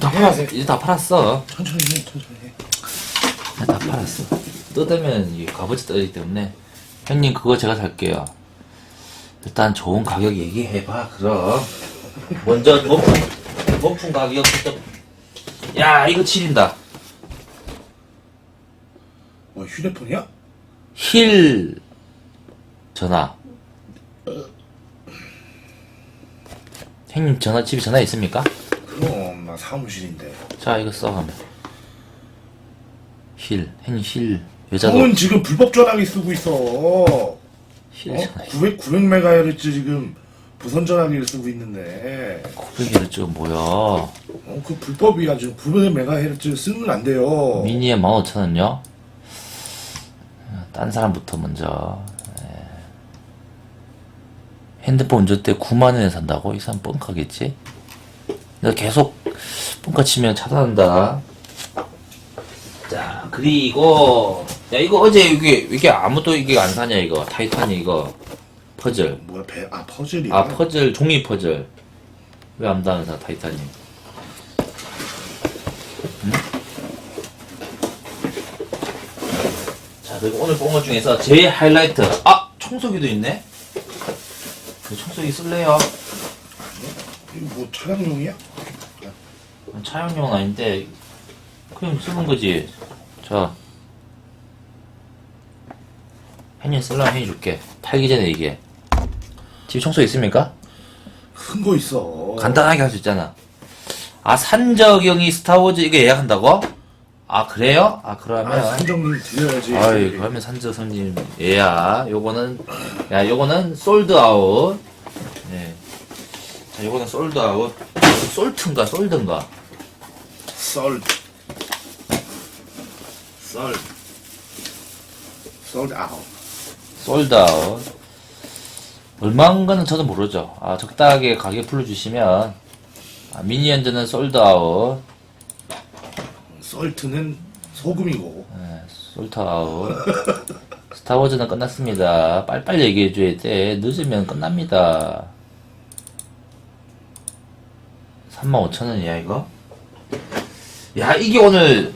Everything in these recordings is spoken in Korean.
다 팔았어. 이제 다 팔았어. 천천히 해, 천천히 해. 이제 다 팔았어. 뜯으면 이게 값어치 떨어지기 때문에 형님 그거 제가 살게요. 일단 좋은 가격 얘기해봐. 그럼 먼저 목품 목품 가격부터. 야 이거 치린다. 뭐 휴대폰이야? 힐 전화. 형님 전화 집에 전화 있습니까? 그럼 나 사무실인데. 자 이거 써 하면 힐 형님 힐 여자도 형은 지금 불법 전화기 쓰고 있어. 어? 힐 전화 900 900 메가헤르츠 지금 무선 전화기를 쓰고 있는데. 900일 뭐야 어, 그 불법이야 지금 900 메가헤르츠 쓰면 안 돼요. 미니에 15,000원요? 딴 사람부터 먼저 예. 핸드폰 운전 때 9만 원에 산다고? 이 사람 뻥카겠지? 내가 계속 뻥카 치면 차단한다 자 그리고 야 이거 어제 이게 이게 아무도 이게 안 사냐 이거 타이탄이 이거 퍼즐 뭐야 배, 아 퍼즐이야. 아 퍼즐 종이 퍼즐 왜 안 다는 타이탄이 그리고 오늘 본 것 중에서 제일 하이라이트 아 청소기도 있네 그 청소기 쓸래요 이거 뭐 차량용이야? 차량용은 아닌데 그냥 쓰는 거지 자 혜님 쓸라면 해줄게 팔기 전에 얘기해 집 청소 있습니까? 큰 거 있어. 간단하게 할 수 있잖아. 아, 산적영이 스타워즈 이거 예약한다고? 아, 그래요? 아, 아, 그러면. 산정님 드려야지. 아이, 그러면 산적성님 예약. 요거는, 야, 요거는 솔드 아웃. 네. 자, 요거는 솔드 아웃. 솔트인가, 솔드인가? 썰. 썰. 썰 아웃. 솔드 아웃. 얼마인가는 저도 모르죠. 아, 적당하게 가격 불러주시면. 아, 미니 엔진은 솔드 아웃. 썰트는 소금이고. 네, 솔트아웃. 스타워즈는 끝났습니다. 빨리빨리 얘기해줘야 돼. 늦으면 끝납니다. 35,000원이야, 이거? 야, 이게 오늘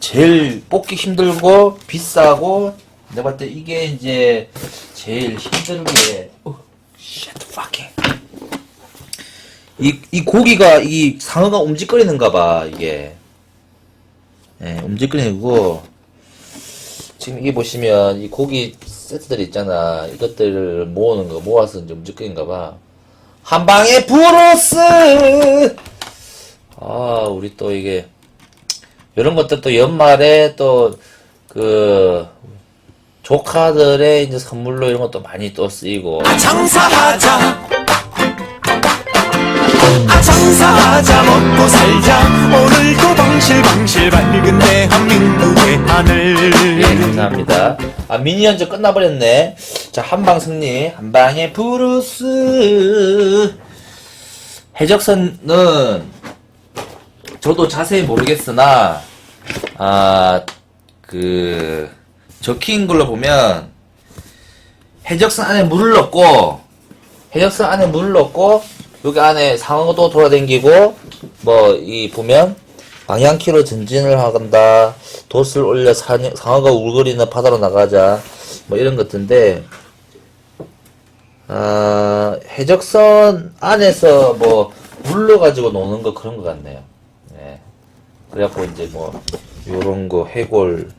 제일 뽑기 힘들고, 비싸고, 내가 봤을 때 이게 이제 제일 힘들게, 어, shit, fucking. 이, 이 고기가, 이 상어가 움직거리는가 봐, 이게. 예, 움직거리고, 지금 이게 보시면 이 고기 세트들 있잖아. 이것들을 모으는 거 모아서 이제 움직이는가 봐. 한 방에 브로스! 아, 우리 또 이게 이런 것들 또 연말에 또 그 조카들의 이제 선물로 이런 것도 많이 또 쓰이고 장사하자 아 장사하자 먹고 살자 오늘도 방실방실 밝은 대한민국의 하늘 예, 감사합니다. 아, 미니언즈 끝나버렸네. 자, 한방 승리. 한방에 브루스. 해적선은 저도 자세히 모르겠으나, 아, 그, 적힌 걸로 보면, 해적선 안에 물을 넣고, 해적선 안에 물을 넣고, 여기 안에 상어도 돌아다니고, 뭐, 이, 보면, 방향키로 전진을 하간다. 돛을 올려 사- 상어가 울거리는 바다로 나가자. 뭐 이런 것들인데, 아, 해적선 안에서 뭐, 물러 가지고 노는 거 그런 것 같네요. 네. 그래갖고 이제 뭐, 요런 거, 해골,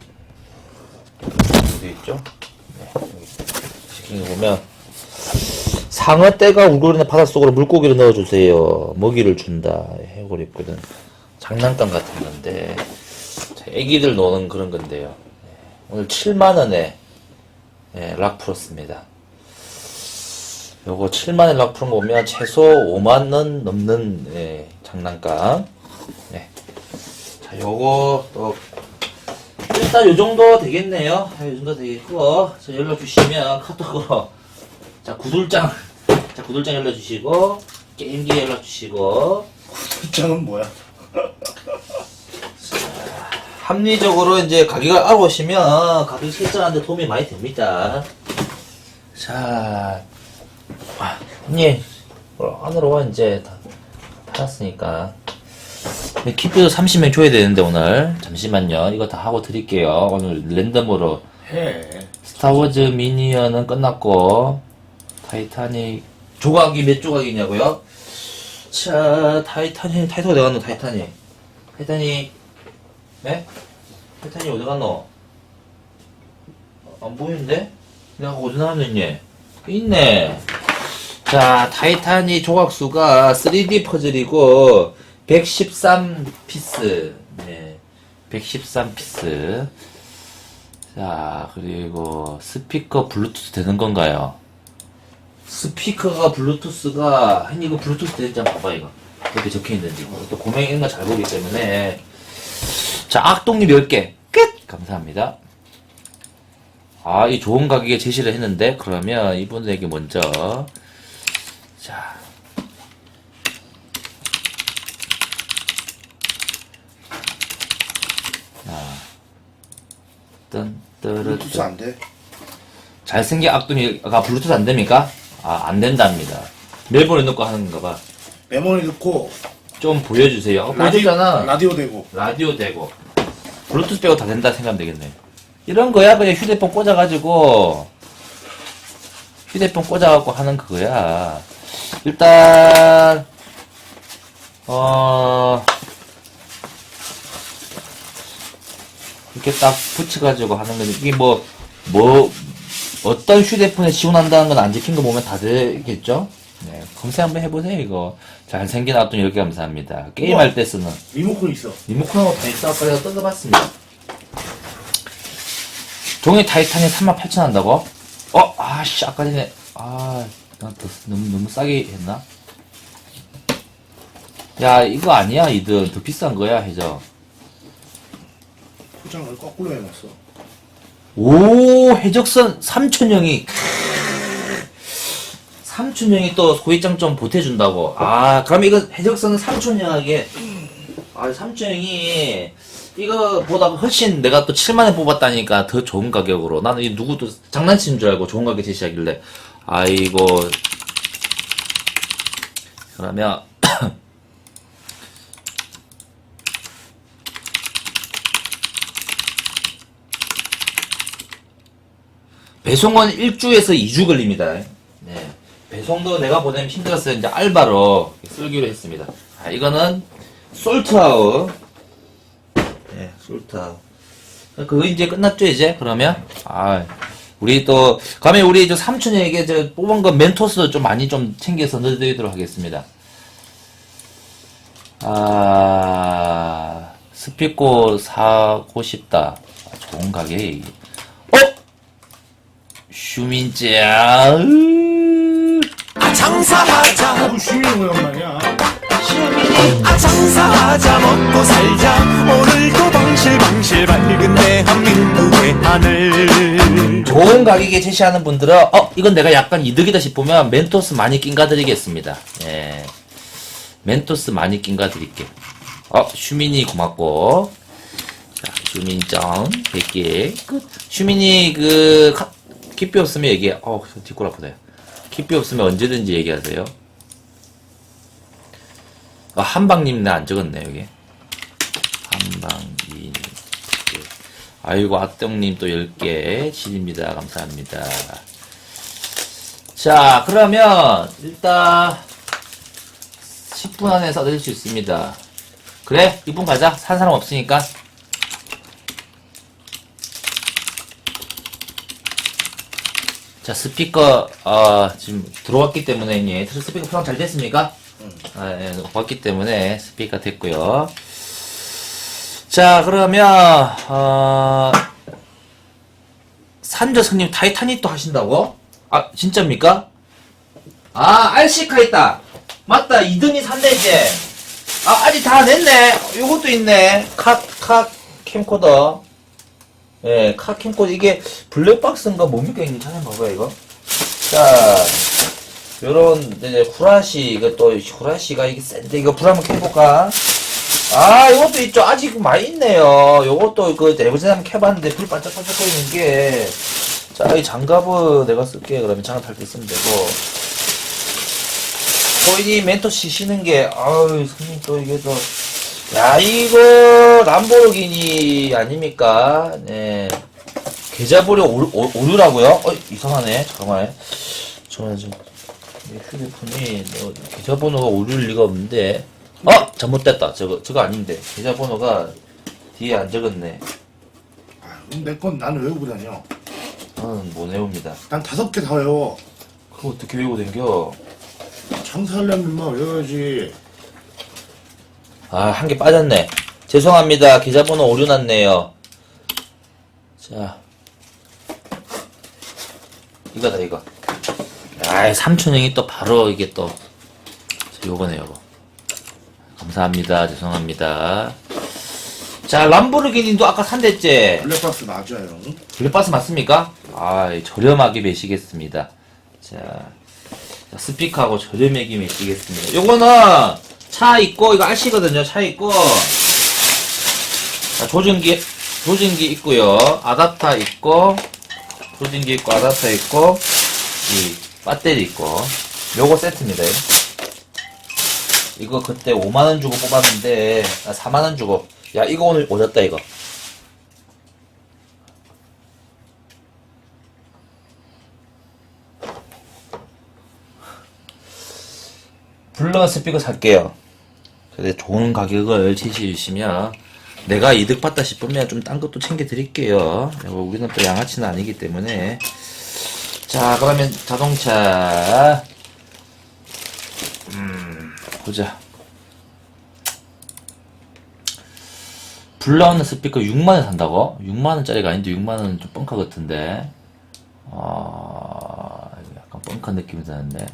어디 있죠? 네. 여기 시킨 거 보면, 상어 떼가 울거리는 바닷속으로 물고기를 넣어주세요. 먹이를 준다. 해골 있거든. 장난감 같은 건데, 자, 애기들 노는 그런 건데요. 네. 오늘 7만원에, 예, 락 풀었습니다. 요거 7만원 락 푸는 거 보면 최소 5만원 넘는, 예, 장난감. 네. 자, 요거 또, 일단 요 정도 되겠네요. 아, 요 정도 되겠고, 자, 연락 주시면 카톡으로, 자, 구들장, 자, 구들장 연락 주시고, 게임기 연락 주시고, 숫자는 뭐야? 합리적으로 이제 가격을 알아보시면 가격 설정하는데 도움이 많이 됩니다. 자, 아, 형님, 어, 안으로 와, 이제. 다 팔았으니까. 키피도 30명 줘야 되는데, 오늘. 잠시만요. 이거 다 하고 드릴게요. 오늘 랜덤으로. 해. 스타워즈 미니언은 끝났고, 타이타닉, 조각이 몇 조각이냐고요? 자, 타이타닉, 타이토가 어디 갔노, 타이타닉? 타이타닉, 네? 타이타닉 어디 갔노? 안 보이는데? 내가 어디 나왔느니? 있네. 자, 타이타닉 조각수가 3D 퍼즐이고, 113피스. 네. 113피스. 자, 그리고 스피커 블루투스 되는 건가요? 스피커가 블루투스가 아니 이거 블루투스 한번 봐봐 이거. 이렇게 적혀 있는지 또 고명이 있는 거잘 보기 때문에. 자 악동님 10개. 끝! 감사합니다. 아 이 좋은 가격에 제시를 했는데 그러면 이분에게 먼저 자. 뜬, 뜨르, 블루투스 안 돼. 잘생긴 악동이가 블루투스 안 됩니까? 아, 안 된답니다. 멜번에 넣고 하는 건가 봐. 메모리 넣고 좀 보여주세요. 어, 라디오, 보여줬잖아. 라디오 되고. 라디오 되고. 블루투스 빼고 다 된다 생각하면 되겠네. 이런 거야. 그냥 휴대폰 꽂아가지고, 휴대폰 꽂아갖고 하는 그거야. 일단, 어, 이렇게 딱 붙여가지고 하는 거지. 이게 뭐, 뭐, 어떤 휴대폰에 지원한다는 건 안 찍힌 거 보면 다 되겠죠? 네, 검색 한번 해보세요, 이거. 잘생긴 아동 이렇게 감사합니다. 게임할 때 쓰는. 리모컨 있어. 리모컨하고 다 있어. 아까 내가 뜯어봤습니다. 종이 타이탄이 38,000 한다고? 어, 아씨, 아까 전에, 아, 나 더, 너무, 너무 싸게 했나? 야, 이거 아니야, 이든. 더 비싼 거야, 해저. 포장을 거꾸로 해놨어. 오, 해적선 3천형이. 3천형이 또 고익장 좀 보태준다고. 아, 그럼 이거 해적선은 3천형하게. 아, 3천형이 이거보다 훨씬 내가 또 7만원 뽑았다니까 더 좋은 가격으로. 나는 이 누구도 장난치는 줄 알고 좋은 가격 제시하길래. 아이고. 그러면. 배송은 1주에서 2주 걸립니다. 네. 배송도 내가 보내면 힘들었어요. 이제 알바로 쓸기로 했습니다. 아, 이거는 솔트아웃. 네, 솔트아웃. 그거 이제 끝났죠, 이제? 그러면? 아, 우리 또, 그러면 우리 저 삼촌에게 저 뽑은 거 멘토스 좀 많이 좀 챙겨서 넣어드리도록 하겠습니다. 아, 스피커 사고 싶다. 아, 좋은 가게. 어? 슈민짱. 아 장사하자 너무 쉬운 오랜만이야. 아 장사하자 먹고 살자 오늘도 방실방실 밝은 대한민국의 하늘 좋은 가격에 제시하는 분들은 어 이건 내가 약간 이득이다 싶으면 멘토스 많이 낀가 드리겠습니다. 예. 멘토스 많이 낀가 드릴게. 어 슈민이 고맙고. 자 슈민짱 100개 끝. 슈민이 그 카- 키피 없으면 얘기해. 어 뒷골 아프다. 키피 없으면 언제든지 얘기하세요. 아 한방님 나 안 적었네 여기. 한방님. 아이고, 악동님 또 10개 질입니다. 감사합니다. 자, 그러면, 일단, 10분 안에 써드릴 수 있습니다. 그래? 이분 가자. 산 사람 없으니까. 자, 스피커, 어, 지금 들어왔기 때문에, 예, 스피커 포장 잘 됐습니까? 아, 예, 왔기 때문에 스피커 됐고요 자, 그러면, 어, 산저스님 타이타닉 또 하신다고? 아, 진짜입니까? 아, RC카 있다. 맞다. 2등이 샀네, 이제. 아, 아직 다 냈네. 요것도 있네. 카, 카, 캠코더. 예, 카 캠코더. 이게 블랙박스인가 뭡니까? 이거 찾아 봐봐요, 이거. 자, 요런, 이제, 후라시, 이거 또, 후라시가 이게 센데, 이거 불 한번 켜볼까? 아, 이것도 있죠. 아직 많이 있네요. 요것도 그 내부제 한번 켜봤는데 불 반짝반짝 거리는 게. 자, 이 장갑은 내가 쓸게. 그러면 장갑 할때 쓰면 되고. 코인이 멘토 치시는 게, 아유, 손님 또 이게 또. 야, 이거, 람보르기니 아닙니까? 네. 계좌번호 오- 오류라고요? 어, 이상하네. 잠깐만. 저는 좀, 이 휴대폰이, 뭐, 계좌번호가 오류일 리가 없는데. 어! 잘못됐다. 저거, 저거 아닌데. 계좌번호가 뒤에 안 적었네. 아, 내건 나는 외우고 다녀. 저는 못 외웁니다. 난 다섯 개 다 외워. 그거 어떻게 외우고 댕겨? 장사하려면 인마 외워야지. 아, 한 개 빠졌네. 죄송합니다. 계좌번호 오류 났네요. 자. 이거다, 이거. 아이, 삼촌형이 또 바로 이게 또. 자, 요거네, 요거. 감사합니다. 죄송합니다. 자, 람보르기니도 아까 산댔지? 블랙박스 맞아요. 블랙박스 맞습니까? 아, 저렴하게 매시겠습니다. 자, 자, 스피커하고 저렴하게 매시겠습니다. 요거는 차 있고, 이거 아시거든요. 차 있고, 자, 조준기, 조준기 있고요. 아답터 있고, 조준기 있고, 아답터 있고, 이 배터리 있고, 요거 세트입니다. 이거 그때 5만원 주고 뽑았는데, 아, 4만원 주고, 야, 이거 오늘 오졌다, 이거. 블러 스피커 살게요. 근데 좋은 가격을 제시해 주시면 내가 이득 봤다 싶으면 좀 딴 것도 챙겨 드릴게요. 뭐 우리는 또 양아치는 아니기 때문에. 자, 그러면 자동차. 음, 보자. 블러는 스피커 6만원 산다고? 6만원짜리가 아닌데 6만원은 좀 뻥카 같은데. 아, 약간 뻥카 느낌이 드는데.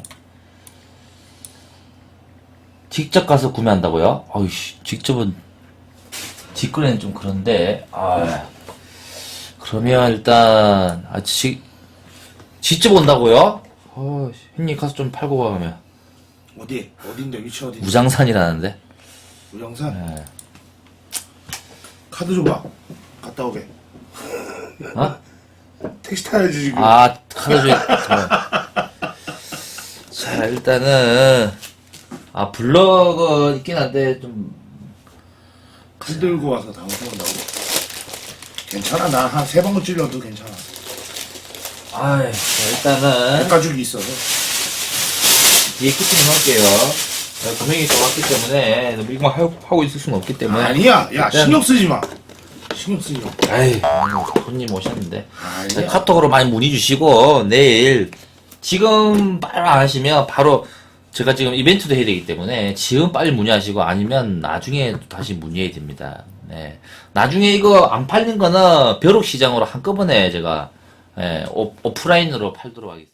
직접 가서 구매한다고요? 아이씨, 직접은 뒷거래는 좀 그런데 아 그러면 일단 아 지, 직접 온다고요? 어, 형님 가서 좀 팔고 가면 어디? 어딘데? 위치 어디? 우장산이라는데 우영산? 예. 카드 줘봐. 갔다 오게. 어? 택시 타야지 지금. 아 카드 좀 자, 일단은 아 블로그 있긴 한데 좀칼 들고 와서 당선한다고. 괜찮아. 나 한세 방울 찔러도 괜찮아. 아 일단은 백가죽이 있어서. 뒤에 키팅을 할게요. 네, 금액이 또 왔기 때문에 이거 하고, 하고 있을 수는 없기 때문에 아니야. 야 일단- 신경 쓰지 마. 신경 쓰지 마. 아이, 손님 오셨는데. 아니야. 카톡으로 많이 문의 주시고, 내일, 지금 빨리 안 하시면 바로, 제가 지금 이벤트도 해야 되기 때문에, 지금 빨리 문의하시고, 아니면 나중에 다시 문의해야 됩니다. 네. 나중에 이거 안 팔린 거는 벼룩 시장으로 한꺼번에 제가, 예, 오, 오프라인으로 팔도록 하겠습니다.